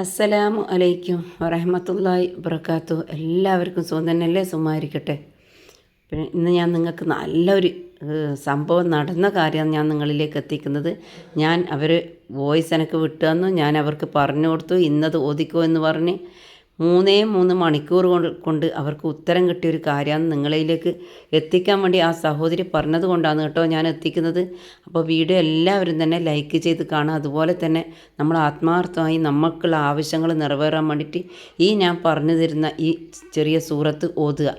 അസ്സലാമു അലൈക്കും വറഹമത്തല്ലായി വബർക്കാത്തു എല്ലാവർക്കും സുഖം തന്നെയല്ലേ? സുഖമായിരിക്കട്ടെ. പിന്നെ ഇന്ന് ഞാൻ നിങ്ങൾക്ക് നല്ലൊരു സംഭവം നടന്ന കാര്യമാണ് ഞാൻ നിങ്ങളിലേക്ക് എത്തിക്കുന്നത്. ഞാൻ അവർ വോയിസ് എനിക്ക് വിട്ടു തന്നു ഞാൻ അവർക്ക് പറഞ്ഞു കൊടുത്തു. ഇന്നത് ഓദിക്കോ എന്ന് പറഞ്ഞ് മൂന്നേ മൂന്ന് മണിക്കൂർ കൊണ്ട് അവർക്ക് ഉത്തരം കിട്ടിയ ഒരു കാര്യമാണ് നിങ്ങളിലേക്ക് എത്തിക്കാൻ വേണ്ടി ആ സഹോദരി പറഞ്ഞത് കൊണ്ടാണ് കേട്ടോ ഞാൻ എത്തിക്കുന്നത്. അപ്പോൾ വീഡിയോ എല്ലാവരും തന്നെ ലൈക്ക് ചെയ്ത് കാണുക. അതുപോലെ തന്നെ നമ്മൾ ആത്മാർത്ഥമായി നമുക്കുള്ള ആവശ്യങ്ങൾ നിറവേറാൻ വേണ്ടിയിട്ട് ഈ ഞാൻ പറഞ്ഞു തരുന്ന ഈ ചെറിയ സൂറത്ത് ഓതുക.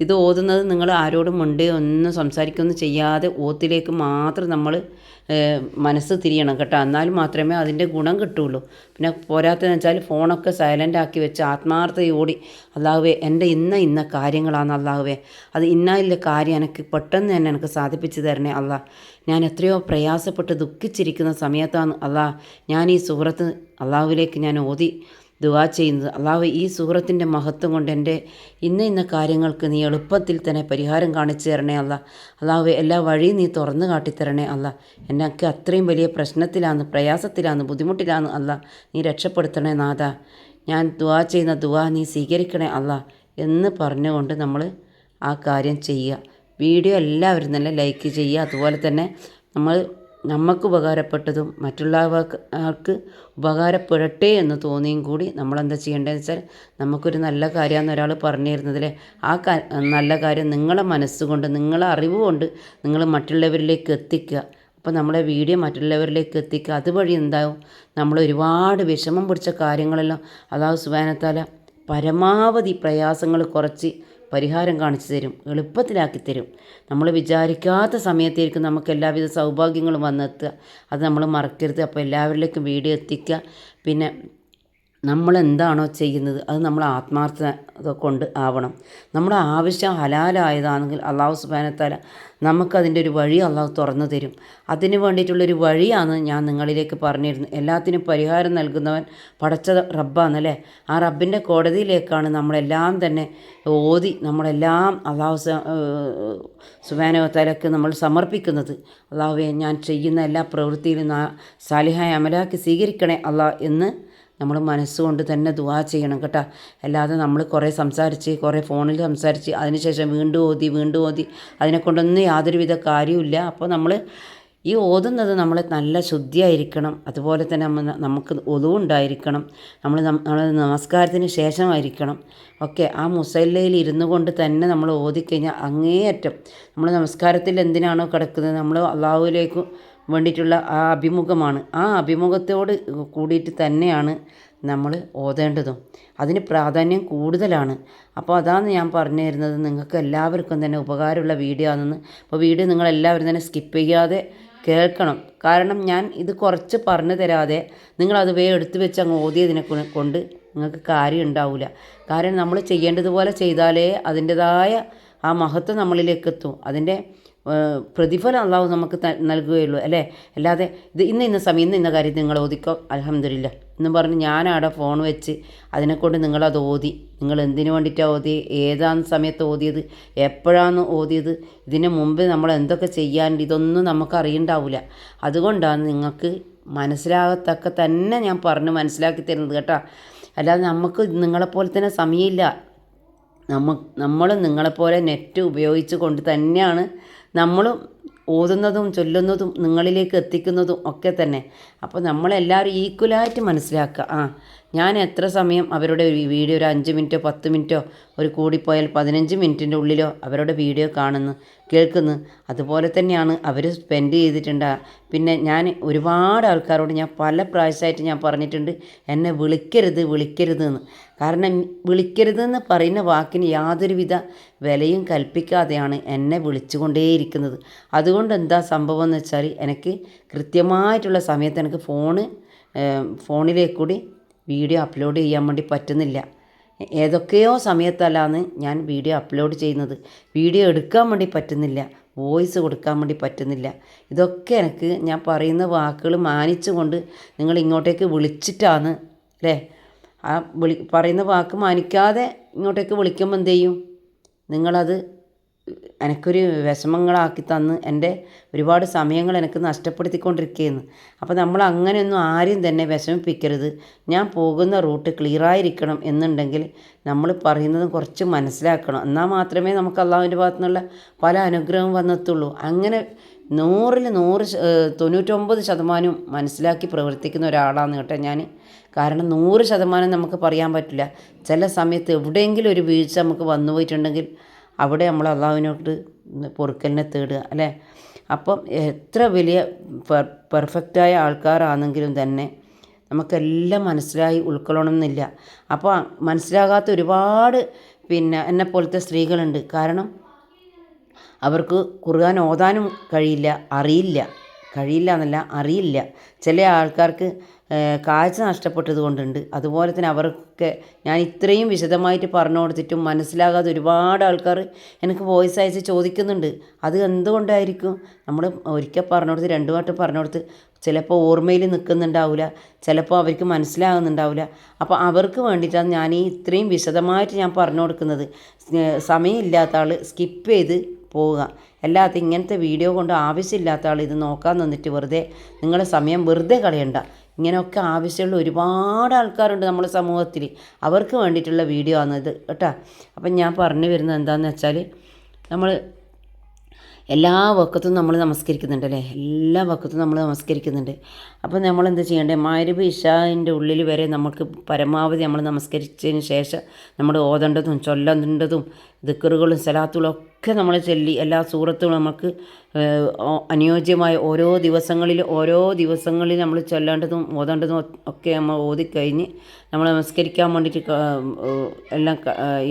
ഇത് ഓതുന്നത് നിങ്ങൾ ആരോടും മുണ്ടേ ഒന്നും സംസാരിക്കൊന്നും ചെയ്യാതെ ഓത്തിലേക്ക് മാത്രം നമ്മൾ മനസ്സ് തിരിയണം കേട്ടോ. എന്നാൽ മാത്രമേ അതിന്റെ ഗുണം കിട്ടുള്ളൂ. പിന്നെ പോരാത്തതെന്ന് വെച്ചാൽ ഫോണൊക്കെ സൈലന്റ് ആക്കി വെച്ച് ആത്മാർത്ഥതയോടി അല്ലാഹുവേ എന്റെ ഇന്ന ഇന്ന കാര്യങ്ങളാണ് അല്ലാഹുവേ അത് ഇന്ന ഇല്ല കാര്യം എനിക്ക് പെട്ടെന്ന് തന്നെ എനിക്ക് സാധിപ്പിച്ചു തരണേ അല്ലാ ഞാൻ എത്രയോ പ്രയാസപ്പെട്ട് ദുഃഖിച്ചിരിക്കുന്ന സമയത്താണ് അല്ലാ ഞാൻ ഈ സുഹൃത്ത് അള്ളാഹുവിലേക്ക് ഞാൻ ഓതി ദുവാ ചെയ്യുന്നത്. അള്ളാഹു ഈ സൂറത്തിന്റെ മഹത്വം കൊണ്ട് എന്റെ ഇന്ന ഇന്ന കാര്യങ്ങൾക്ക് നീ എളുപ്പത്തിൽ തന്നെ പരിഹാരം കാണിച്ചു തരണേ അല്ല അള്ളാഹു എല്ലാ വഴിയും നീ തുറന്നു കാട്ടിത്തരണേ അല്ല എന്നൊക്കെ അത്രയും വലിയ പ്രശ്നത്തിലാണ് പ്രയാസത്തിലാണ് ബുദ്ധിമുട്ടിലാണ് അല്ല നീ രക്ഷപ്പെടുത്തണേ നാഥ. ഞാൻ ദുവാ ചെയ്യുന്ന ദുവാ നീ സ്വീകരിക്കണേ അല്ല എന്ന് പറഞ്ഞുകൊണ്ട് നമ്മൾ ആ കാര്യം ചെയ്യുക. വീഡിയോ എല്ലാവരും തന്നെ ലൈക്ക് ചെയ്യുക. അതുപോലെ തന്നെ നമ്മൾ നമുക്ക് ഉപകാരപ്പെട്ടതും മറ്റുള്ളവർക്ക് ഉപകാരപ്പെടട്ടെ എന്ന് തോന്നിയും കൂടി നമ്മളെന്താ ചെയ്യേണ്ടതെന്ന് വെച്ചാൽ നമുക്കൊരു നല്ല കാര്യമെന്ന് ഒരാൾ പറഞ്ഞു തരുന്നതിലെ ആ നല്ല കാര്യം നിങ്ങളെ മനസ്സുകൊണ്ട് നിങ്ങളെ അറിവ് കൊണ്ട് നിങ്ങൾ മറ്റുള്ളവരിലേക്ക് എത്തിക്കുക. അപ്പോൾ നമ്മളെ വീഡിയോ മറ്റുള്ളവരിലേക്ക് എത്തിക്കുക. അതുവഴി എന്താവും? നമ്മൾ ഒരുപാട് വിഷമം പിടിച്ച കാര്യങ്ങളെല്ലാം അതാവ് സുബാനത്താല പരമാവധി പ്രയാസങ്ങൾ കുറച്ച് പരിഹാരം കാണിച്ചു തരും എളുപ്പത്തിലാക്കി തരും. നമ്മൾ വിചാരിക്കാത്ത സമയത്തായിരിക്കും നമുക്ക് എല്ലാവിധ സൗഭാഗ്യങ്ങളും വന്നെത്തുക. അത് നമ്മൾ മറക്കരുത്. അപ്പോൾ എല്ലാവരിലേക്കും വീഡിയോ എത്തിക്കുക. പിന്നെ നമ്മൾ എന്താണോ ചെയ്യുന്നത് അത് നമ്മൾ ആത്മാർത്ഥത കൊണ്ട് ആവണം. നമ്മുടെ ആവശ്യം ഹലാലായതാണെങ്കിൽ അള്ളാഹു സുബാനത്താല നമുക്കതിന്റെ ഒരു വഴി അള്ളാഹു തുറന്നു തരും. അതിന് വേണ്ടിയിട്ടുള്ളൊരു വഴിയാണ് ഞാൻ നിങ്ങളിലേക്ക് പറഞ്ഞിരുന്നത്. എല്ലാത്തിനും പരിഹാരം നൽകുന്നവൻ പടച്ച റബ്ബാണല്ലേ? ആ റബ്ബിന്റെ കോടതിയിലേക്കാണ് നമ്മളെല്ലാം തന്നെ ഓതി നമ്മളെല്ലാം അള്ളാഹു സുബാനവത്താലക്ക് നമ്മൾ സമർപ്പിക്കുന്നത്. അള്ളാഹുവെ ഞാൻ ചെയ്യുന്ന എല്ലാ പ്രവൃത്തിയിലും സാലിഹായ അമലാക്കി സ്വീകരിക്കണേ അള്ളാഹ് എന്ന് നമ്മൾ മനസ്സുകൊണ്ട് തന്നെ ദുവാ ചെയ്യണം കേട്ടോ. അല്ലാതെ നമ്മൾ കുറേ സംസാരിച്ച് കുറേ ഫോണിൽ സംസാരിച്ച് അതിനുശേഷം വീണ്ടും ഓതി വീണ്ടും ഓതി അതിനെക്കൊണ്ടൊന്നും യാതൊരുവിധ കാര്യമില്ല അപ്പോൾ നമ്മൾ ഈ ഓതുന്നത് നമ്മൾ നല്ല ശുദ്ധിയായിരിക്കണം. അതുപോലെ തന്നെ നമുക്ക് ഒതുവുണ്ടായിരിക്കണം നമ്മൾ നമ്മൾ നമസ്കാരത്തിന് ശേഷമായിരിക്കണം. ഓക്കെ ആ മുസല്ലയിൽ ഇരുന്നു കൊണ്ട് തന്നെ നമ്മൾ ഓതിക്കഴിഞ്ഞാൽ അങ്ങേയറ്റം നമ്മൾ നമസ്കാരത്തിൽ എന്തിനാണോ കിടക്കുന്നത്? നമ്മൾ അള്ളാഹുവിലേക്ക് വേണ്ടിയിട്ടുള്ള ആ അഭിമുഖമാണ്. ആ അഭിമുഖത്തോട് കൂടിയിട്ട് തന്നെയാണ് നമ്മൾ ഓതേണ്ടതും. അതിന് പ്രാധാന്യം കൂടുതലാണ്. അപ്പോൾ അതാണ് ഞാൻ പറഞ്ഞു തരുന്നത് നിങ്ങൾക്ക് എല്ലാവർക്കും തന്നെ ഉപകാരമുള്ള വീഡിയോ ആണെന്ന്. അപ്പോൾ വീഡിയോ നിങ്ങൾ എല്ലാവരും തന്നെ സ്കിപ്പ് ചെയ്യാതെ കേൾക്കണം. കാരണം ഞാൻ ഇത് കുറച്ച് പറഞ്ഞു തരാതെ നിങ്ങളത് വേ എടുത്തു വെച്ച് അങ്ങ് ഓതിയതിനെ കൊണ്ട് നിങ്ങൾക്ക് കാര്യം ഉണ്ടാവില്ല കാരണം നമ്മൾ ചെയ്യേണ്ടതുപോലെ ചെയ്താലേ അതിന്റെതായ ആ മഹത്വം നമ്മളിലേക്ക് എത്തും. അതിന്റെ പ്രതിഫലം അള്ളാഹു നമുക്ക് നൽകുകയുള്ളൂ അല്ലേ? അല്ലാതെ ഇത് ഇന്ന് ഇന്ന സമയം ഇന്ന് ഇന്ന കാര്യം നിങ്ങൾ ഓതിക്കോ. അലഹമില്ല എന്ന് പറഞ്ഞ് ഞാനവിടെ ഫോൺ വെച്ച് അതിനെക്കൊണ്ട് നിങ്ങളത് ഓതി. നിങ്ങൾ എന്തിനു വേണ്ടിയിട്ടാണ് ഓതി ഏതാണ് സമയത്ത് ഓതിയത്? എപ്പോഴാണ് ഓതിയത്? ഇതിന് മുമ്പ് നമ്മൾ എന്തൊക്കെ ചെയ്യാനുണ്ട്? ഇതൊന്നും നമുക്ക് അറിയണ്ടാവില്ല അതുകൊണ്ടാണ് നിങ്ങൾക്ക് മനസ്സിലാകത്തക്ക തന്നെ ഞാൻ പറഞ്ഞ് മനസ്സിലാക്കി തരുന്നത് കേട്ടോ. അല്ലാതെ നമുക്ക് നിങ്ങളെപ്പോലെ തന്നെ സമയമില്ല. നമ്മ നമ്മൾ നിങ്ങളെപ്പോലെ നെറ്റ് ഉപയോഗിച്ച് കൊണ്ട് തന്നെയാണ് നമ്മൾ ഓതുന്നതും ചൊല്ലുന്നതും നിങ്ങളിലേക്ക് എത്തിക്കുന്നതും ഒക്കെ തന്നെ. അപ്പോൾ നമ്മളെല്ലാവരും ഈക്വലായിട്ട് മനസ്സിലാക്കുക. ആ ഞാൻ എത്ര സമയം അവരുടെ വീഡിയോ ഒരു അഞ്ച് മിനിറ്റോ പത്ത് മിനിറ്റോ ഒരു കൂടിപ്പോയാൽ പതിനഞ്ച് മിനിറ്റിന്റെ ഉള്ളിലോ അവരുടെ വീഡിയോ കാണുന്നു കേൾക്കുന്നു. അതുപോലെ തന്നെയാണ് അവർ സ്പെൻഡ് ചെയ്തിട്ടുണ്ട്. പിന്നെ ഞാൻ ഒരുപാട് ആൾക്കാരോട് ഞാൻ പല പ്രാവശ്യമായിട്ട് ഞാൻ പറഞ്ഞിട്ടുണ്ട് എന്നെ വിളിക്കരുത് വിളിക്കരുത് എന്ന്. കാരണം വിളിക്കരുതെന്ന് പറയുന്ന വാക്കിന് യാതൊരുവിധ വിലയും കൽപ്പിക്കാതെയാണ് എന്നെ വിളിച്ചുകൊണ്ടേയിരിക്കുന്നത്. അതുകൊണ്ട് എന്താ സംഭവം എന്ന് വെച്ചാൽ എനിക്ക് കൃത്യമായിട്ടുള്ള സമയത്ത് എനിക്ക് ഫോണ് ഫോണിലേക്ക് കൂടി വീഡിയോ അപ്ലോഡ് ചെയ്യാൻ വേണ്ടി പറ്റുന്നില്ല. ഏതൊക്കെയോ സമയത്തല്ലാന്ന് ഞാൻ വീഡിയോ അപ്ലോഡ് ചെയ്യുന്നത്. വീഡിയോ എടുക്കാൻ വേണ്ടി പറ്റുന്നില്ല. വോയിസ് കൊടുക്കാൻ വേണ്ടി പറ്റുന്നില്ല. ഇതൊക്കെ എനിക്ക് ഞാൻ പറയുന്ന വാക്കുകൾ മാനിച്ചുകൊണ്ട് നിങ്ങൾ ഇങ്ങോട്ടേക്ക് വിളിച്ചിട്ടാണ് അല്ലേ? ആ വിളി പറയുന്ന വാക്ക് മാനിക്കാതെ ഇങ്ങോട്ടേക്ക് വിളിക്കുമ്പോൾ എന്ത് ചെയ്യും? നിങ്ങളത് എനിക്കൊരു വിഷമങ്ങളാക്കി തന്ന് എന്റെ ഒരുപാട് സമയങ്ങൾ എനിക്ക് നഷ്ടപ്പെടുത്തിക്കൊണ്ടിരിക്കുകയെന്ന് അപ്പോൾ നമ്മൾ അങ്ങനെയൊന്നും ആരും തന്നെ വിഷമിപ്പിക്കരുത്. ഞാൻ പോകുന്ന റൂട്ട് ക്ലിയറായിരിക്കണം എന്നുണ്ടെങ്കിൽ നമ്മൾ പറയുന്നത് കുറച്ച് മനസ്സിലാക്കണം. എന്നാൽ മാത്രമേ നമുക്ക് അള്ളാഹുവിന്റെ ഭാഗത്തു നിന്നുള്ള പല അനുഗ്രഹവും വന്നെത്തുള്ളൂ. അങ്ങനെ നൂറിൽ നൂറ് തൊണ്ണൂറ്റൊമ്പത് ശതമാനവും മനസ്സിലാക്കി പ്രവർത്തിക്കുന്ന ഒരാളാണ് കേട്ടോ ഞാൻ. കാരണം നൂറ് ശതമാനം നമുക്ക് പറയാൻ പറ്റില്ല. ചില സമയത്ത് എവിടെയെങ്കിലും ഒരു വീഴ്ച നമുക്ക് വന്നു പോയിട്ടുണ്ടെങ്കിൽ അവിടെ നമ്മൾ അള്ളാഹുവിനോട് പൊറുക്കലിനെ തേടുക അല്ലേ? അപ്പം എത്ര വലിയ പെർ പെർഫെക്റ്റായ ആൾക്കാരാണെങ്കിലും തന്നെ നമുക്കെല്ലാം മനസ്സിലായി ഉൾക്കൊള്ളണമെന്നില്ല. അപ്പോൾ മനസ്സിലാകാത്ത ഒരുപാട് പിന്നെ എന്നെ പോലത്തെ സ്ത്രീകളുണ്ട്. കാരണം അവർക്ക് ഖുർആൻ ഓതാനും കഴിയില്ല അറിയില്ല. കഴിയില്ല എന്നല്ല അറിയില്ല. ചില ആൾക്കാർക്ക് കാഴ്ച നഷ്ടപ്പെട്ടത് കൊണ്ടുണ്ട്. അതുപോലെ തന്നെ അവർക്ക് ഞാൻ ഇത്രയും വിശദമായിട്ട് പറഞ്ഞു കൊടുത്തിട്ടും മനസ്സിലാകാതെ ഒരുപാട് ആൾക്കാർ എനിക്ക് വോയിസ് അയച്ച് ചോദിക്കുന്നുണ്ട്. അത് എന്തുകൊണ്ടായിരിക്കും? നമ്മൾ ഒരിക്കൽ പറഞ്ഞു കൊടുത്ത് രണ്ട് വട്ടം പറഞ്ഞു കൊടുത്ത് ചിലപ്പോൾ ഓർമ്മയിൽ നിൽക്കുന്നുണ്ടാവില്ല ചിലപ്പോൾ അവർക്ക് മനസ്സിലാകുന്നുണ്ടാവില്ല. അപ്പോൾ അവർക്ക് വേണ്ടിയിട്ടാണ് ഞാൻ ഈ ഇത്രയും വിശദമായിട്ട് ഞാൻ പറഞ്ഞു കൊടുക്കുന്നത്. സമയമില്ലാത്ത ആൾ സ്കിപ്പ് ചെയ്ത് പോവുക. അല്ലാതെ ഇങ്ങനത്തെ വീഡിയോ കൊണ്ട് ആവശ്യമില്ലാത്ത ആൾ ഇത് നോക്കാൻ നിന്നിട്ട് വെറുതെ നിങ്ങളെ സമയം വെറുതെ കളയണ്ട. ഇങ്ങനെയൊക്കെ ആവശ്യമുള്ള ഒരുപാട് ആൾക്കാരുണ്ട് നമ്മുടെ സമൂഹത്തിൽ അവർക്ക് വേണ്ടിയിട്ടുള്ള വീഡിയോ ആണ് ഇത് കേട്ടോ? അപ്പം ഞാൻ പറഞ്ഞു വരുന്നത് എന്താണെന്ന് വെച്ചാൽ നമ്മൾ എല്ലാ വക്കത്തും നമ്മൾ നമസ്കരിക്കുന്നുണ്ട് അല്ലേ? എല്ലാ വക്കത്തും നമ്മൾ നമസ്കരിക്കുന്നുണ്ട്. അപ്പോൾ നമ്മൾ എന്ത് ചെയ്യേണ്ടത് മാരിബ് ഇഷാന്റെ ഉള്ളിൽ വരെ നമുക്ക് പരമാവധി നമ്മൾ നമസ്കരിച്ചതിന് ശേഷം നമ്മൾ ഓതേണ്ടതും ചൊല്ലേണ്ടതും ദിക്കറുകളും സലാത്തുകളും ഒക്കെ നമ്മൾ ചൊല്ലി എല്ലാ സൂറത്തുകളും നമുക്ക് അനുയോജ്യമായ ഓരോ ദിവസങ്ങളിൽ ഓരോ ദിവസങ്ങളിൽ നമ്മൾ ചൊല്ലേണ്ടതും ഓതേണ്ടതും ഒക്കെ നമ്മൾ ഓതിക്കഴിഞ്ഞ് നമ്മൾ നമസ്കരിക്കാൻ വേണ്ടിയിട്ട് എല്ലാം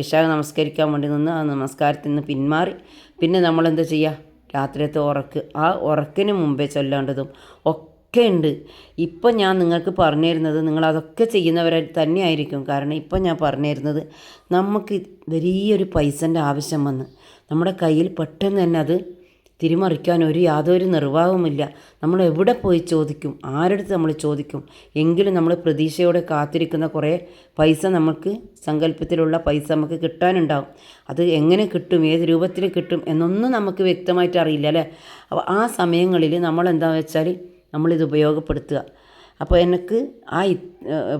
ഇഷാ ഇഷ നമസ്കരിക്കാൻ വേണ്ടി നിന്ന് ആ നമസ്കാരത്തിൽ നിന്ന് പിന്മാറി. പിന്നെ നമ്മൾ എന്താ ചെയ്യുക? രാത്രിയത്തെ ഉറക്ക്. ആ ഉറക്കിന് മുമ്പേ ചൊല്ലേണ്ടതും ഒക്കെ ഉണ്ട് ഇപ്പം ഞാൻ നിങ്ങൾക്ക് പറഞ്ഞു തരുന്നത് നിങ്ങൾ അതൊക്കെ ചെയ്യുന്നവരെ തന്നെയായിരിക്കും. കാരണം ഇപ്പം ഞാൻ പറഞ്ഞു തരുന്നത് നമുക്ക് വലിയൊരു പൈസന്റെ ആവശ്യം വന്ന് നമ്മുടെ കയ്യിൽ പെട്ടെന്ന് തന്നെ അത് തിരിമറിക്കാൻ ഒരു യാതൊരു നിർവാഹവുമില്ല. നമ്മൾ എവിടെ പോയി ചോദിക്കും? ആരടുത്ത് നമ്മൾ ചോദിക്കും? എങ്കിലും നമ്മൾ പ്രതീക്ഷയോടെ കാത്തിരിക്കുന്ന കുറേ പൈസ നമുക്ക് സങ്കല്പത്തിലുള്ള പൈസ നമുക്ക് കിട്ടാനുണ്ടാവും. അത് എങ്ങനെ കിട്ടും? ഏത് രൂപത്തിൽ കിട്ടും? എന്നൊന്നും നമുക്ക് വ്യക്തമായിട്ട് അറിയില്ല അല്ലേ? അപ്പോൾ ആ സമയങ്ങളിൽ നമ്മൾ എന്താണെന്ന് വെച്ചാൽ നമ്മളിത് ഉപയോഗപ്പെടുത്തുക. അപ്പോൾ എനിക്ക് ആ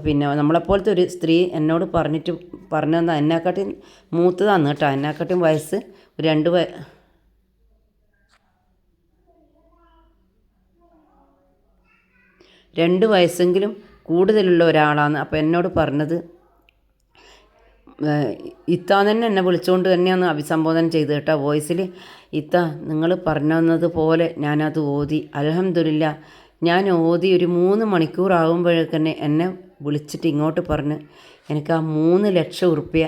പിന്നെ നമ്മളെപ്പോലത്തെ ഒരു സ്ത്രീ എന്നോട് പറഞ്ഞിട്ട് പറഞ്ഞു തന്ന എന്നെക്കാട്ടിയും മൂത്തതാണ് കേട്ടോ. എന്നെക്കാട്ടിയും വയസ്സ് ഒരു രണ്ട് വയ രണ്ട് വയസ്സെങ്കിലും കൂടുതലുള്ള ഒരാളാണ്. അപ്പോൾ എന്നോട് പറഞ്ഞത് ഏഹ് ഇത്ത തന്നെ എന്നെ വിളിച്ചുകൊണ്ട് തന്നെയാണ് അഭിസംബോധന ചെയ്ത് കേട്ടോ. വോയിസിൽ ഇത്ത നിങ്ങൾ പറഞ്ഞു പോലെ ഞാനത് ഓതി. അലഹമില്ല ഞാൻ ഓതി ഒരു മൂന്ന് മണിക്കൂറാകുമ്പോഴേക്കന്നെ എന്നെ വിളിച്ചിട്ട് ഇങ്ങോട്ട് പറഞ്ഞ് എനിക്ക് ആ മൂന്ന് ലക്ഷം ഉറുപ്പ്യ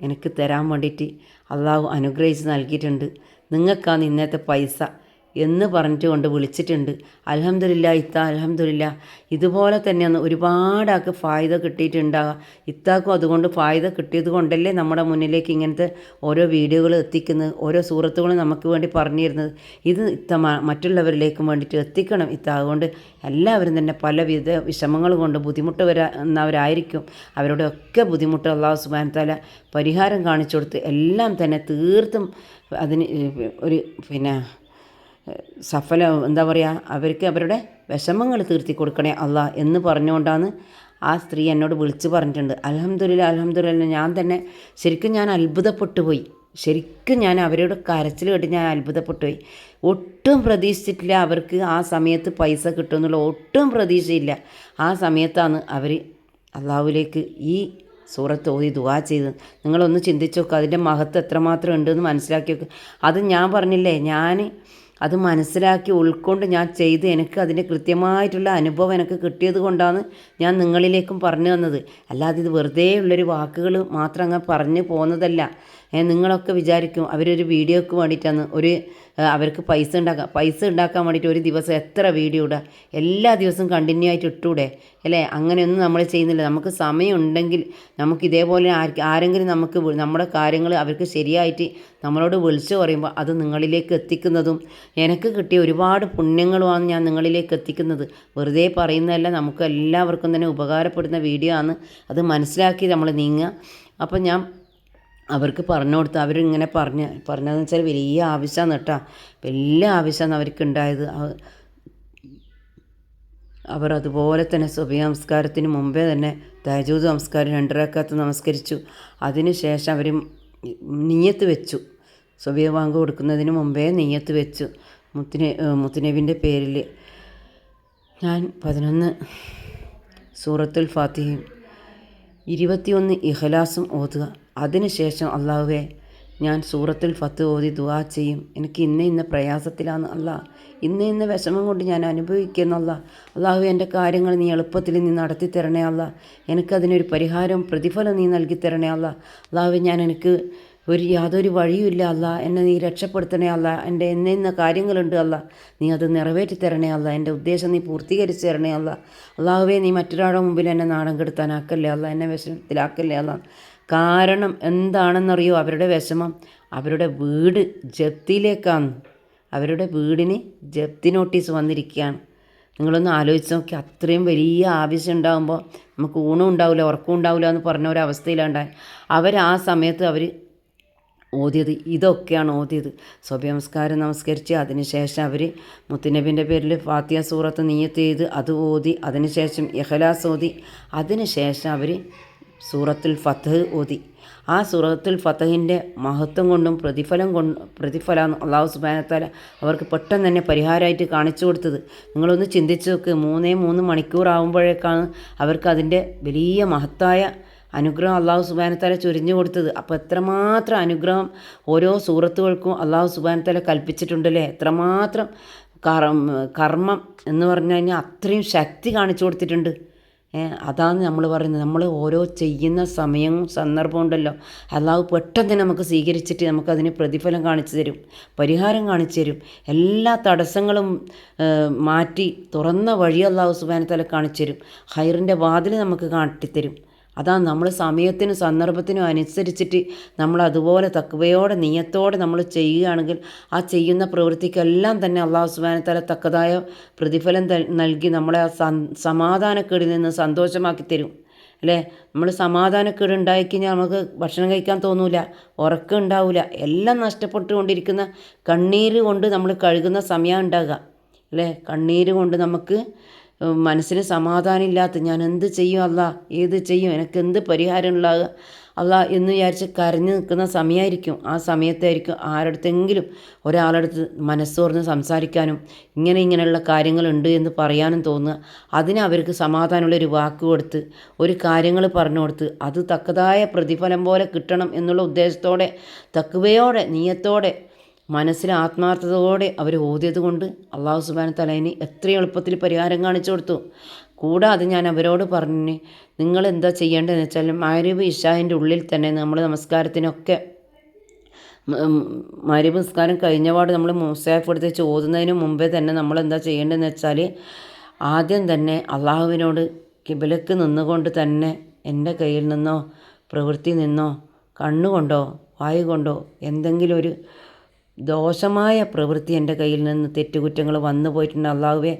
എനിക്ക് തരാൻ വേണ്ടിയിട്ട് അള്ളാഹു അനുഗ്രഹിച്ച് നൽകിയിട്ടുണ്ട്. നിങ്ങൾക്കാണ് ഇന്നത്തെ പൈസ. എന്ന് പറഞ്ഞിട്ട് കൊണ്ട് വിളിച്ചിട്ടുണ്ട്. അലഹമില്ല ഇത്ത അലഹമില്ല ഇതുപോലെ തന്നെയാണ് ഒരുപാട് ആൾക്ക് ഫായ്ദ കിട്ടിയിട്ടുണ്ടാകുക ഇത്താക്കും അതുകൊണ്ട് ഫായ്ത കിട്ടിയത് കൊണ്ടല്ലേ നമ്മുടെ മുന്നിലേക്ക് ഇങ്ങനത്തെ ഓരോ വീഡിയോകൾ എത്തിക്കുന്നത് ഓരോ സുഹൃത്തുക്കളും നമുക്ക് വേണ്ടി പറഞ്ഞു തരുന്നത് ഇത് ഇത്ത മറ്റുള്ളവരിലേക്കും വേണ്ടിയിട്ട് എത്തിക്കണം ഇത്ത. അതുകൊണ്ട് എല്ലാവരും തന്നെ പലവിധ വിഷമങ്ങൾ കൊണ്ട് ബുദ്ധിമുട്ട് അവരുടെ ഒക്കെ ബുദ്ധിമുട്ട് അള്ളാഹു സുബാൻ തല പരിഹാരം കാണിച്ചു കൊടുത്ത് എല്ലാം തന്നെ തീർത്തും അതിന് ഒരു പിന്നെ സഫല എന്താ പറയുക അവർക്ക് അവരുടെ വിഷമങ്ങൾ തീർത്തി കൊടുക്കണേ അല്ല എന്ന് പറഞ്ഞുകൊണ്ടാണ് ആ സ്ത്രീ എന്നോട് വിളിച്ച് പറഞ്ഞിട്ടുണ്ട്. അലഹമ്മദില്ല അലഹമ്മദില്ല ഞാൻ തന്നെ ശരിക്കും ഞാൻ അത്ഭുതപ്പെട്ടു പോയി ശരിക്കും ഞാൻ അവരോട് കരച്ചിൽ കേട്ട് ഞാൻ അത്ഭുതപ്പെട്ടു പോയി ഒട്ടും പ്രതീക്ഷിച്ചിട്ടില്ല അവർക്ക് ആ സമയത്ത് പൈസ കിട്ടുമെന്നുള്ള ഒട്ടും പ്രതീക്ഷയില്ല. ആ സമയത്താണ് അവർ അള്ളാഹുലേക്ക് ഈ സൂറത്ത് ഓതി ദുവാ ചെയ്ത്. നിങ്ങളൊന്ന് ചിന്തിച്ചു നോക്കുക അതിന്റെ മഹത്വം എത്രമാത്രം ഉണ്ടെന്ന് മനസ്സിലാക്കി നോക്കുക അത് ഞാൻ പറഞ്ഞില്ലേ ഞാൻ അത് മനസ്സിലാക്കി ഉൾക്കൊണ്ട് ഞാൻ ചെയ്ത് എനിക്ക് അതിന്റെ കൃത്യമായിട്ടുള്ള അനുഭവം എനിക്ക് കിട്ടിയത് കൊണ്ടാണ് ഞാൻ നിങ്ങളിലേക്കും പറഞ്ഞു തന്നത്. അല്ലാതെ ഇത് വെറുതെ ഉള്ളൊരു വാക്കുകൾ മാത്രം അങ്ങ് പറഞ്ഞു പോകുന്നതല്ല നിങ്ങളൊക്കെ വിചാരിക്കും അവരൊരു വീഡിയോക്ക് വേണ്ടിയിട്ടാണ് ഒരു അവർക്ക് പൈസ ഉണ്ടാക്കാൻ പൈസ ഉണ്ടാക്കാൻ വേണ്ടിയിട്ട് ഒരു ദിവസം എത്ര വീഡിയോ ഇടുക എല്ലാ ദിവസവും കണ്ടിന്യൂ ആയിട്ട് ഇട്ടൂടെ? അല്ലേ? അങ്ങനെയൊന്നും നമ്മൾ ചെയ്യുന്നില്ല. നമുക്ക് സമയമുണ്ടെങ്കിൽ നമുക്ക് ഇതേപോലെ ആരെങ്കിലും നമുക്ക് നമ്മുടെ കാര്യങ്ങൾ അവർക്ക് ശരിയായിട്ട് നമ്മളോട് വിളിച്ചു പറയുമ്പോൾ അത് നിങ്ങളിലേക്ക് എത്തിക്കുന്നതും എനിക്ക് കിട്ടിയ ഒരുപാട് പുണ്യങ്ങളുമാണ് ഞാൻ നിങ്ങളിലേക്ക് എത്തിക്കുന്നത്. വെറുതെ പറയുന്നതല്ല നമുക്ക് എല്ലാവർക്കും തന്നെ ഉപകാരപ്പെടുന്ന വീഡിയോ ആണ്. അത് മനസ്സിലാക്കി നമ്മൾ നീങ്ങുക. അപ്പം ഞാൻ അവർക്ക് പറഞ്ഞു കൊടുത്ത് അവരിങ്ങനെ പറഞ്ഞ് പറഞ്ഞതെന്ന് വെച്ചാൽ വലിയ ആവശ്യമാണ് കേട്ടോ. വലിയ ആവശ്യമാണ് അവർക്ക് ഉണ്ടായത് അവർ അതുപോലെ തന്നെ സുബഹി നമസ്കാരത്തിന് മുമ്പേ തന്നെ തഹജൂദ് നമസ്കാരം രണ്ടരക്കാത്ത് നമസ്കരിച്ചു. അതിനുശേഷം അവർ നീയത്ത് വെച്ചു. സുബഹി വാങ്ക് കൊടുക്കുന്നതിന് മുമ്പേ നീയത്ത് വെച്ചു. മുത്തിനെ മുത്തുനബിന്റെ പേരിൽ ഞാൻ പതിനൊന്ന് സൂറത്തുൽ ഫാത്തിഹയും ഇരുപത്തിയൊന്ന് ഇഹലാസും ഓതുക. അതിനുശേഷം അള്ളാഹുവെ ഞാൻ സൂറത്തിൽ ഫത്ത് ഓതി ദുവാ ചെയ്യും. എനിക്ക് ഇന്ന ഇന്ന പ്രയാസത്തിലാണ് അല്ല ഇന്ന ഇന്ന വിഷമം കൊണ്ട് ഞാൻ അനുഭവിക്കുന്നല്ല അള്ളാഹു എന്റെ കാര്യങ്ങൾ നീ എളുപ്പത്തിൽ നീ നടത്തി തരണേ അല്ല എനിക്കതിനൊരു പരിഹാരം പ്രതിഫലം നീ നൽകി തരണേ അല്ല അള്ളാഹു ഞാൻ എനിക്ക് ഒരു യാതൊരു വഴിയുമില്ല അല്ല എന്നെ നീ രക്ഷപ്പെടുത്തണേ അല്ല എന്റെ എന്ന ഇന്ന കാര്യങ്ങളുണ്ട് അല്ല നീ അത് നിറവേറ്റി തരണേ അല്ല എന്റെ ഉദ്ദേശം നീ പൂർത്തീകരിച്ച് തരണേ അല്ല അള്ളാഹുവേ നീ മറ്റൊരാളുടെ മുമ്പിൽ എന്നെ നാണം കെടുത്താനാക്കല്ലേ അല്ല എന്നെ വിഷമത്തിലാക്കല്ലേ അല്ല കാരണം എന്താണെന്നറിയോ? അവരുടെ വിഷമം. അവരുടെ വീട് ജപ്തിയിലേക്കാണ്. അവരുടെ വീടിന് ജപ്തി നോട്ടീസ് വന്നിരിക്കുകയാണ്. നിങ്ങളൊന്ന് ആലോചിച്ച് നോക്കി. അത്രയും വലിയ ആവശ്യം ഉണ്ടാകുമ്പോൾ നമുക്ക് ഊണും ഉണ്ടാവില്ല ഉറക്കവും ഉണ്ടാവില്ല എന്ന് പറഞ്ഞ ഒരവസ്ഥയിലുണ്ടായി അവർ ആ സമയത്ത് അവർ ഓതിയത് ഇതൊക്കെയാണ് ഓതിയത്. സ്വഭ്യംസ്കാരം നമസ്കാരം നമസ്കരിച്ച് അതിനുശേഷം അവർ മുത്തുനബിന്റെ പേരിൽ ഫാത്തിയ സൂറത്ത് നീയത്ത് ചെയ്ത് അത് ഓതി അതിനുശേഷം യഹലാസ് ഓതി. അതിനുശേഷം അവർ സൂറത്തുൽ ഫത്ത് ഓതി. ആ സൂറത്തുൽ ഫത്തഹിന്റെ മഹത്വം കൊണ്ടും പ്രതിഫലം കൊണ്ട് പ്രതിഫലം അള്ളാഹു സുബാനത്താല അവർക്ക് പെട്ടെന്ന് തന്നെ പരിഹാരമായിട്ട് കാണിച്ചു കൊടുത്തത്. നിങ്ങളൊന്ന് ചിന്തിച്ച് നോക്ക് മൂന്നേ മൂന്ന് മണിക്കൂർ ആകുമ്പോഴേക്കാണ് അവർക്ക് അതിന്റെ വലിയ മഹത്തായ അനുഗ്രഹം അള്ളാഹു സുബാനത്താല ചൊരിഞ്ഞു കൊടുത്തത്. അപ്പോൾ എത്രമാത്രം അനുഗ്രഹം ഓരോ സൂറത്തുകൾക്കും അള്ളാഹു സുബാനത്താല കൽപ്പിച്ചിട്ടുണ്ടല്ലേ? എത്രമാത്രം കർമ്മം എന്ന് പറഞ്ഞു കഴിഞ്ഞാൽ അത്രയും ശക്തി കാണിച്ചു കൊടുത്തിട്ടുണ്ട്. അതാണ് നമ്മൾ പറയുന്നത്. നമ്മൾ ഓരോ ചെയ്യുന്ന സമയവും സന്ദർഭവും ഉണ്ടല്ലോ. അള്ളാഹു പെട്ടെന്ന് നമുക്ക് സ്വീകരിച്ചിട്ട് നമുക്കതിന് പ്രതിഫലം കാണിച്ചു തരും പരിഹാരം കാണിച്ചു തരും. എല്ലാ തടസ്സങ്ങളും മാറ്റി തുറന്ന വഴി അള്ളാഹു സുബാനത്തല കാണിച്ചു തരും. ഹൈറിന്റെ വാതിൽ നമുക്ക് കാട്ടിത്തരും. അതാണ് നമ്മൾ സമയത്തിനും സന്ദർഭത്തിനും അനുസരിച്ചിട്ട് നമ്മൾ അതുപോലെ തക്കവയോടെ നിയത്തോടെ നമ്മൾ ചെയ്യുകയാണെങ്കിൽ ആ ചെയ്യുന്ന പ്രവൃത്തിക്കെല്ലാം തന്നെ അള്ളാഹു സുബാനത്തല തക്കതായ പ്രതിഫലം നൽകി നമ്മളെ ആ സമാധാനക്കേടിൽ നിന്ന് സന്തോഷമാക്കി തരും. അല്ലേ? നമ്മൾ സമാധാനക്കേട് ഉണ്ടായിക്കഴിഞ്ഞാൽ നമുക്ക് ഭക്ഷണം കഴിക്കാൻ തോന്നൂല ഉറക്കം ഉണ്ടാവില്ല എല്ലാം നഷ്ടപ്പെട്ടുകൊണ്ടിരിക്കുന്ന കണ്ണീര് കൊണ്ട് നമ്മൾ കഴുകുന്ന സമയം ഉണ്ടാകുക അല്ലേ? കണ്ണീര് കൊണ്ട് നമുക്ക് മനസ്സിന് സമാധാനമില്ലാത്ത ഞാൻ എന്ത് ചെയ്യും അല്ല ഏത് ചെയ്യും? എനിക്ക് എന്ത് പരിഹാരം ഉണ്ടാകുക അല്ല എന്ന് വിചാരിച്ച് കരഞ്ഞു നിൽക്കുന്ന സമയമായിരിക്കും ആ സമയത്തായിരിക്കും ആരടുത്തെങ്കിലും ഒരാളടുത്ത് മനസ്സോർന്ന് സംസാരിക്കാനും ഇങ്ങനെ ഇങ്ങനെയുള്ള കാര്യങ്ങളുണ്ട് എന്ന് പറയാനും തോന്നുക. അതിന് അവർക്ക് സമാധാനമുള്ള ഒരു വാക്ക് കൊടുത്ത് ഒരു കാര്യങ്ങൾ പറഞ്ഞു കൊടുത്ത് അത് തക്കതായ പ്രതിഫലം പോലെ കിട്ടണം എന്നുള്ള ഉദ്ദേശത്തോടെ തക്കുവയോടെ നീയത്തോടെ മനസ്സിൽ ആത്മാർത്ഥതയോടെ അവർ ഓതിയത് കൊണ്ട് അള്ളാഹു സുബാൻ തലേന് എത്ര എളുപ്പത്തിൽ പരിഹാരം കാണിച്ചു കൊടുത്തു. കൂടാതെ ഞാൻ അവരോട് പറഞ്ഞു നിങ്ങൾ എന്താ ചെയ്യേണ്ടതെന്ന് വെച്ചാൽ മാരിബ് ഇഷാഹിന്റെ ഉള്ളിൽ തന്നെ നമ്മൾ നമസ്കാരത്തിനൊക്കെ മാരിബ് നമസ്കാരം കഴിഞ്ഞപാട് നമ്മൾ മുസാഫ് എടുത്ത് വെച്ച് ഓതുന്നതിന് മുമ്പേ തന്നെ നമ്മൾ എന്താ ചെയ്യേണ്ടതെന്ന് വെച്ചാൽ ആദ്യം തന്നെ അള്ളാഹുവിനോട് കിബിലക്ക് നിന്നുകൊണ്ട് തന്നെ എന്റെ കയ്യിൽ നിന്നോ പ്രവൃത്തി നിന്നോ കണ്ണുകൊണ്ടോ വായു കൊണ്ടോ എന്തെങ്കിലും ഒരു ദോഷമായ പ്രവൃത്തി എന്റെ കയ്യിൽ നിന്ന് തെറ്റുകുറ്റങ്ങൾ വന്നു പോയിട്ടുണ്ട്. അള്ളാഹുവേ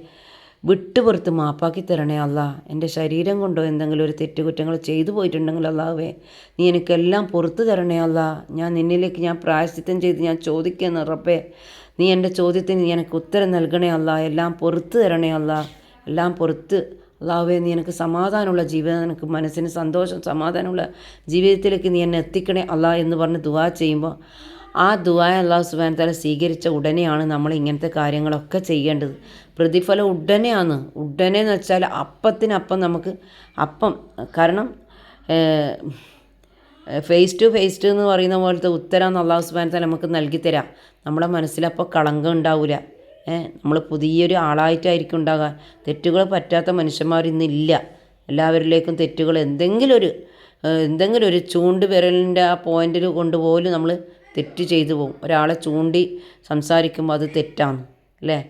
വിട്ടുപുറത്ത് മാപ്പാക്കി തരണേ അല്ല എന്റെ ശരീരം കൊണ്ടോ എന്തെങ്കിലും ഒരു തെറ്റുകുറ്റങ്ങൾ ചെയ്തു പോയിട്ടുണ്ടെങ്കിൽ അള്ളാഹുവേ നീ എനിക്കെല്ലാം പുറത്തു തരണേ അല്ല ഞാൻ നിന്നിലേക്ക് ഞാൻ പ്രായശ്ചിത്തം ചെയ്ത് ഞാൻ ചോദിക്കുന്ന റബ്ബേ നീ എന്റെ ചോദ്യത്തിന് എനിക്ക് ഉത്തരം നൽകണേ അല്ല എല്ലാം പുറത്തു തരണേ അല്ല എല്ലാം പുറത്ത്. അള്ളാഹുവേ നീ എനിക്ക് സമാധാനമുള്ള ജീവിതം എനിക്ക് മനസ്സിന് സന്തോഷം സമാധാനമുള്ള ജീവിതത്തിലേക്ക് നീ എന്നെ എത്തിക്കണേ അല്ല എന്ന് പറഞ്ഞ് ദുവാ ചെയ്യുമ്പോൾ ആ ദുആ അള്ളാഹു സുബാൻ തല സ്വീകരിച്ച ഉടനെയാണ് നമ്മൾ ഇങ്ങനത്തെ കാര്യങ്ങളൊക്കെ ചെയ്യേണ്ടത്. പ്രതിഫലം ഉടനെയാണ്. ഉടനെ എന്ന് വെച്ചാൽ അപ്പത്തിനപ്പം നമുക്ക് അപ്പം കാരണം ഫേസ് ടു ഫേസ് ടു എന്ന് പറയുന്ന പോലത്തെ ഉത്തരം അള്ളാഹു സുബാൻ തല നമുക്ക് നൽകിത്തരാം തരാം. നമ്മുടെ മനസ്സിലപ്പോൾ കളങ്കം ഉണ്ടാവില്ല നമ്മൾ പുതിയൊരു ആളായിട്ടായിരിക്കും ഉണ്ടാകുക തെറ്റുകൾ പറ്റാത്ത മനുഷ്യന്മാർ ഇന്നില്ല എല്ലാവരിലേക്കും തെറ്റുകൾ എന്തെങ്കിലും ഒരു എന്തെങ്കിലും ഒരു ചൂണ്ട് വിരലിന്റെ ആ പോയിന്റിൽ കൊണ്ടുപോലും നമ്മൾ തെറ്റ് ചെയ്തു പോകും. ഒരാളെ ചൂണ്ടി സംസാരിക്കുമ്പോൾ അത് തെറ്റാണ് അല്ലേ?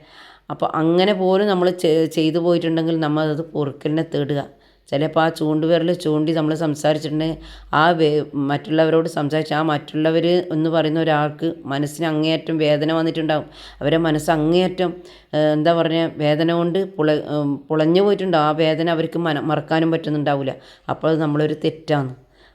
അപ്പോൾ അങ്ങനെ പോലും നമ്മൾ ചെയ്തു പോയിട്ടുണ്ടെങ്കിൽ നമ്മൾ അത് പൊറുക്കലിനെ തേടുക. ചിലപ്പോൾ ആ ചൂണ്ടുവിരൽ ചൂണ്ടി നമ്മൾ സംസാരിച്ചിട്ടുണ്ടെങ്കിൽ ആ മറ്റുള്ളവരോട് സംസാരിച്ച് ആ മറ്റുള്ളവർ എന്ന് പറയുന്ന ഒരാൾക്ക് മനസ്സിന് അങ്ങേയറ്റം വേദന വന്നിട്ടുണ്ടാകും അവരെ മനസ്സ് അങ്ങേയറ്റം എന്താ പറയുക വേദന കൊണ്ട് പുള പുളഞ്ഞു പോയിട്ടുണ്ടാകും ആ വേദന അവർക്ക് മറക്കാനും പറ്റുന്നുണ്ടാവില്ല അപ്പോൾ അത് നമ്മളൊരു തെറ്റാണ്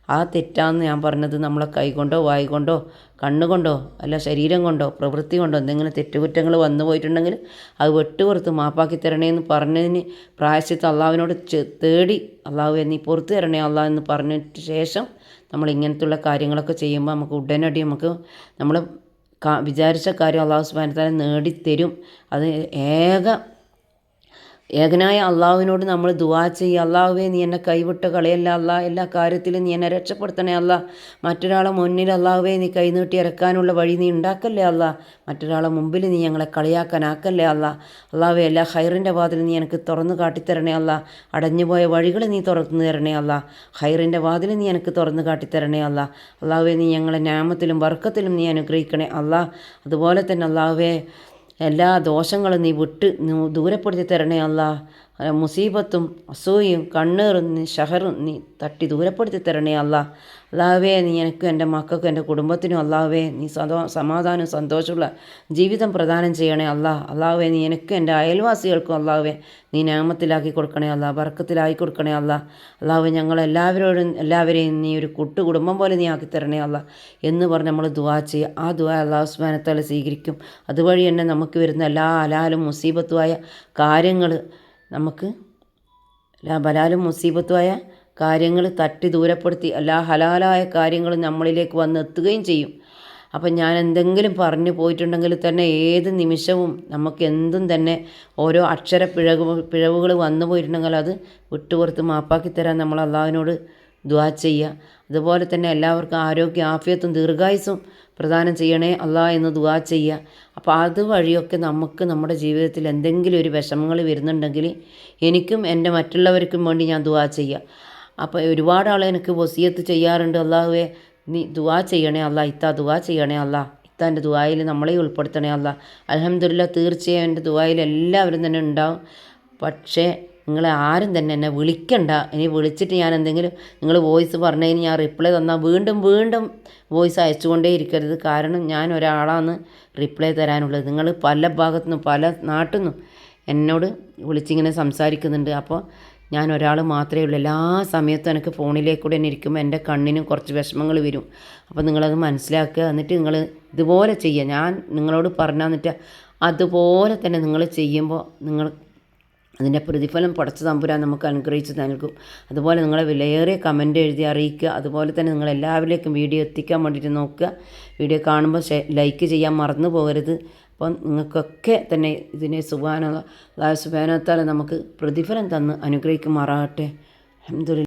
ആ തെറ്റാന്ന് ഞാൻ പറഞ്ഞത് നമ്മളെ കൈ കൊണ്ടോ വായി കൊണ്ടോ കണ്ണുകൊണ്ടോ അല്ല ശരീരം കൊണ്ടോ പ്രവൃത്തി കൊണ്ടോ എന്തെങ്കിലും തെറ്റുകുറ്റങ്ങൾ വന്നു പോയിട്ടുണ്ടെങ്കിൽ അത് വെട്ടുപുറത്ത് മാപ്പാക്കി തരണേ എന്ന് പറഞ്ഞതിന് പ്രായശ്യത്ത് അള്ളാവിനോട് തേടി അള്ളാഹു നീ പുറത്ത് തരണേ അള്ളാഹ് എന്ന് പറഞ്ഞിട്ട് ശേഷം നമ്മൾ ഇങ്ങനത്തുള്ള കാര്യങ്ങളൊക്കെ ചെയ്യുമ്പോൾ നമുക്ക് ഉടനടി നമുക്ക് നമ്മൾ വിചാരിച്ച കാര്യം അള്ളാഹു സുബാനത്താലെ നേടിത്തരും. അത് ഏക ഏകനായ അള്ളാഹുവിനോട് നമ്മൾ ദുവാ ചെയ്യുക. അള്ളാഹുവെ നീ എന്നെ കൈവിട്ട് കളയല്ല. അല്ല എല്ലാ കാര്യത്തിലും നീ എന്നെ രക്ഷപ്പെടുത്തണേ അല്ല മറ്റൊരാളെ മുന്നിൽ അള്ളാഹുവെ നീ കൈനീട്ടി ഇറക്കാനുള്ള വഴി നീ ഉണ്ടാക്കല്ലേ അല്ല മറ്റൊരാളെ മുമ്പിൽ നീ ഞങ്ങളെ കളിയാക്കാനാക്കല്ലേ അല്ല അള്ളാഹുവെ എല്ലാ ഹൈറിന്റെ വാതിൽ നീ എനിക്ക് തുറന്നു കാട്ടിത്തരണേ അല്ല അടഞ്ഞുപോയ വഴികൾ നീ തുറന്നു തരണേ അല്ല ഹൈറിന്റെ വാതിൽ നീ എനിക്ക് തുറന്നു കാട്ടിത്തരണേ അല്ല അള്ളാഹുവെ നീ ഞങ്ങളെ നാമത്തിലും വർക്കത്തിലും നീ അനുഗ്രഹിക്കണേ അല്ല അതുപോലെ തന്നെ അള്ളാഹുവേ എല്ലാ ദോഷങ്ങളും നീ വിട്ട് ദൂരപ്പെടുത്തി തരണേ അല്ല മുസീബത്തും അസൂയും കണ്ണീറും നീ ഷഹറും നീ തട്ടി ദൂരപ്പെടുത്തി തരണേ അല്ല. അല്ലാവേ നീ എനിക്കും എന്റെ മക്കൾക്കും എന്റെ കുടുംബത്തിനും അല്ലാവേ നീ സദോ സമാധാനവും സന്തോഷമുള്ള ജീവിതം പ്രദാനം ചെയ്യണേ അല്ല. അല്ലാവേ നീ എനിക്കും എന്റെ അയൽവാസികൾക്കും അല്ലാവേ നീ നാമത്തിലാക്കി കൊടുക്കണേ അല്ല വർക്കത്തിലാക്കി കൊടുക്കണേ അല്ല. അല്ലാവേ ഞങ്ങൾ എല്ലാവരോടും എല്ലാവരെയും നീ ഒരു കുട്ടു കുടുംബം പോലെ നീ ആക്കി തരണേ അല്ല. എന്ന് പറഞ്ഞ് നമ്മൾ ദുവാ ചെയ്യുക ആ ദുവാ അള്ളാഹു സ്മാനത്താൽ സ്വീകരിക്കും. അതുവഴി തന്നെ നമുക്ക് വരുന്ന എല്ലാ അലാലും മുസീബത്തുമായ കാര്യങ്ങൾ നമുക്ക് ബലാലും മുസീബത്തുമായ കാര്യങ്ങൾ തട്ടി ദൂരപ്പെടുത്തി എല്ലാ ഹലാലായ കാര്യങ്ങൾ നമ്മളിലേക്ക് വന്ന് എത്തുകയും ചെയ്യും. അപ്പം ഞാൻ എന്തെങ്കിലും പറഞ്ഞു പോയിട്ടുണ്ടെങ്കിൽ തന്നെ ഏത് നിമിഷവും നമുക്ക് എന്തും തന്നെ ഓരോ അക്ഷര പിഴവ് പിഴവുകൾ വന്നു പോയിട്ടുണ്ടെങ്കിൽ അത് വിട്ടുപുറത്ത് മാപ്പാക്കി തരാൻ നമ്മൾ അള്ളാഹുവിനോട് ദ്വാ ചെയ്യുക. അതുപോലെ തന്നെ എല്ലാവർക്കും ആരോഗ്യ ആഫിയത്തും ദീർഘായുസും പ്രദാനം ചെയ്യണേ അല്ല എന്ന് ദുവാ ചെയ്യുക. അപ്പോൾ അതുവഴിയൊക്കെ നമുക്ക് നമ്മുടെ ജീവിതത്തിൽ എന്തെങ്കിലും ഒരു വിഷമങ്ങൾ വരുന്നുണ്ടെങ്കിൽ എനിക്കും എന്റെ മറ്റുള്ളവർക്കും വേണ്ടി ഞാൻ ദുവാ ചെയ്യുക. അപ്പോൾ ഒരുപാട് ആൾ എനിക്ക് വസിയത്ത് ചെയ്യാറുണ്ട്. അള്ളാഹുവെ നീ ദുവാ ചെയ്യണേ അല്ല ഇത്ത ദുവാ ചെയ്യണേ അല്ല ഇത്താന്റെ ദുവായിൽ നമ്മളെ ഉൾപ്പെടുത്തണേ അല്ല അലഹമ്മദില്ല തീർച്ചയായും എന്റെ ദുവായിൽ എല്ലാവരും തന്നെ ഉണ്ടാവും. പക്ഷേ നിങ്ങൾ ആരും തന്നെ എന്നെ വിളിക്കണ്ട. ഇനി വിളിച്ചിട്ട് ഞാൻ എന്തെങ്കിലും നിങ്ങൾ വോയിസ് പറഞ്ഞതിന് ഞാൻ റിപ്ലൈ തന്നാൽ വീണ്ടും വീണ്ടും വോയിസ് അയച്ചുകൊണ്ടേ ഇരിക്കരുത്. കാരണം ഞാൻ ഒരാളാണ് റിപ്ലൈ തരാനുള്ളത്. നിങ്ങൾ പല ഭാഗത്തുനിന്നും പല നാട്ടിൽ നിന്നും എന്നോട് വിളിച്ചിങ്ങനെ സംസാരിക്കുന്നുണ്ട്. അപ്പോൾ ഞാൻ ഒരാൾ മാത്രമേ ഉള്ളൂ. എല്ലാ സമയത്തും എനിക്ക് ഫോണിലേക്കൂടെ തന്നെ ഇരിക്കുമ്പോൾ എന്റെ കണ്ണിനും കുറച്ച് വിഷമങ്ങൾ വരും. അപ്പോൾ നിങ്ങളത് മനസ്സിലാക്കുക. എന്നിട്ട് നിങ്ങൾ ഇതുപോലെ ചെയ്യുക. ഞാൻ നിങ്ങളോട് പറഞ്ഞാന്നിട്ട് അതുപോലെ തന്നെ നിങ്ങൾ ചെയ്യുമ്പോൾ നിങ്ങൾ അതിന്റെ പ്രതിഫലം പടച്ച തമ്പുരാൻ നമുക്ക് അനുഗ്രഹിച്ച് നൽകും. അതുപോലെ നിങ്ങളെ വിലയേറിയ കമന്റ് എഴുതി അറിയിക്കുക. അതുപോലെ തന്നെ നിങ്ങൾ എല്ലാവരിലേക്കും വീഡിയോ എത്തിക്കാൻ വേണ്ടിയിട്ട് നോക്കുക. വീഡിയോ കാണുമ്പോൾ ലൈക്ക് ചെയ്യാൻ മറന്നു പോകരുത്. അപ്പം നിങ്ങൾക്കൊക്കെ തന്നെ ഇതിനെ സുബാന സുബാനത്താൽ നമുക്ക് പ്രതിഫലം തന്ന് അനുഗ്രഹിക്കുമാറാകട്ടെ. അഹമ്മദില്ല